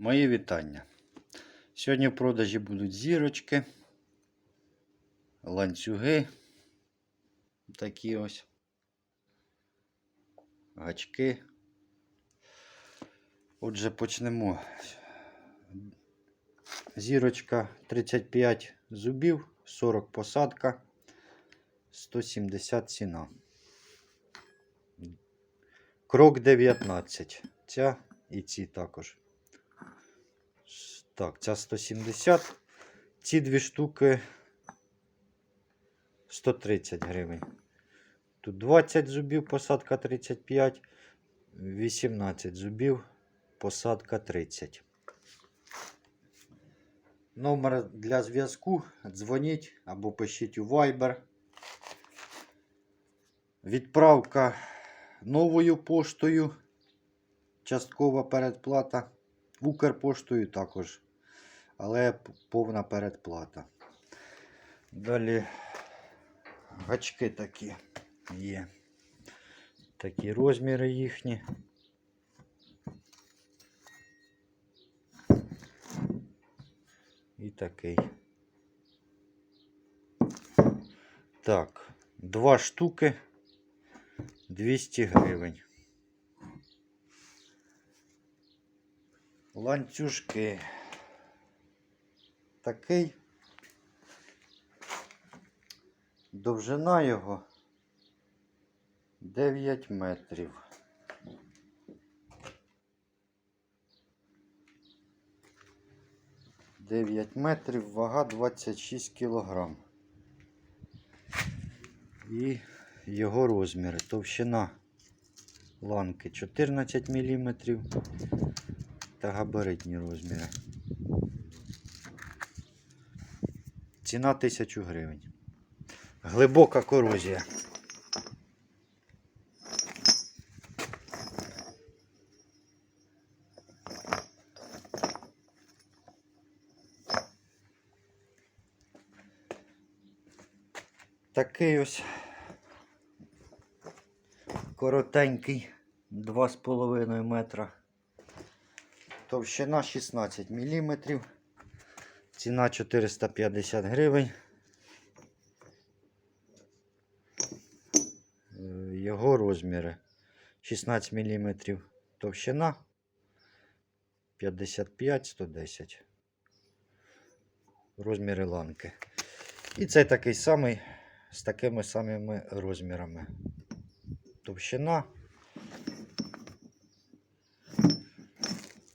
Мої вітання. Сьогодні в продажі будуть зірочки, ланцюги. Такі ось. Гачки. Отже, почнемо. Зірочка 35 зубів, 40 посадка, 170 ціна. Крок 19. Ця і ці також. Так, ця 170. Ці дві штуки 130 гривень. Тут 20 зубів, посадка 35, 18 зубів, посадка 30. Номер для зв'язку дзвоніть або пишіть у Viber. Відправка новою поштою. Часткова передплата. Укрпоштою також. Але повна передплата. Далі гачки такі є. Такі розміри їхні. І такий. Так, два штуки 200 гривень. Ланцюжки. Такий. Довжина його 9 метрів. Дев'ять метрів, вага 26 кілограм. І його розміри. Товщина ланки 14 мм та габаритні розміри. Ціна 1000 гривень. Глибока корозія. Такий ось коротенький 2,5 метра. Товщина 16 мм. Ціна 450 гривень. Е, Його розміри 16 мм товщина 55-110. Розміри ланки. І це такий самий з такими самими розмірами. Товщина,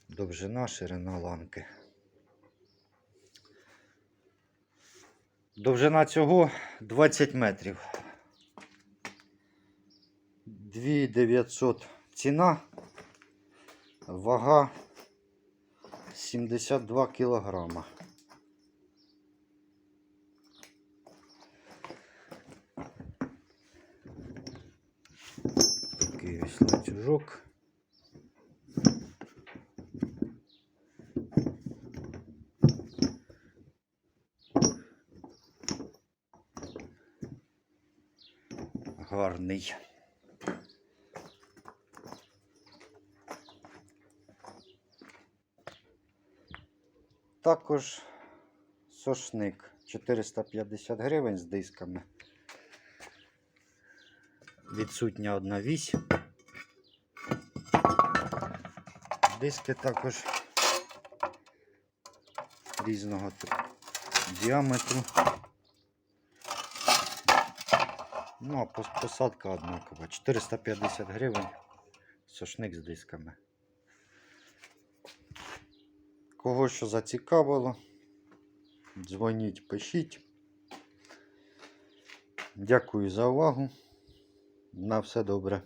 довжина, ширина ланки. Довжина цього 20 метрів. 2900 ціна, вага 72 кілограма. Такий ось ланцюжок. Гарний. Також сошник 450 гривень з дисками. Відсутня одна вісь. Диски також різного діаметру. Ну, а посадка однакова. 450 гривень. Сошник з дисками. Кого що зацікавило, дзвоніть, пишіть. Дякую за увагу. На все добре.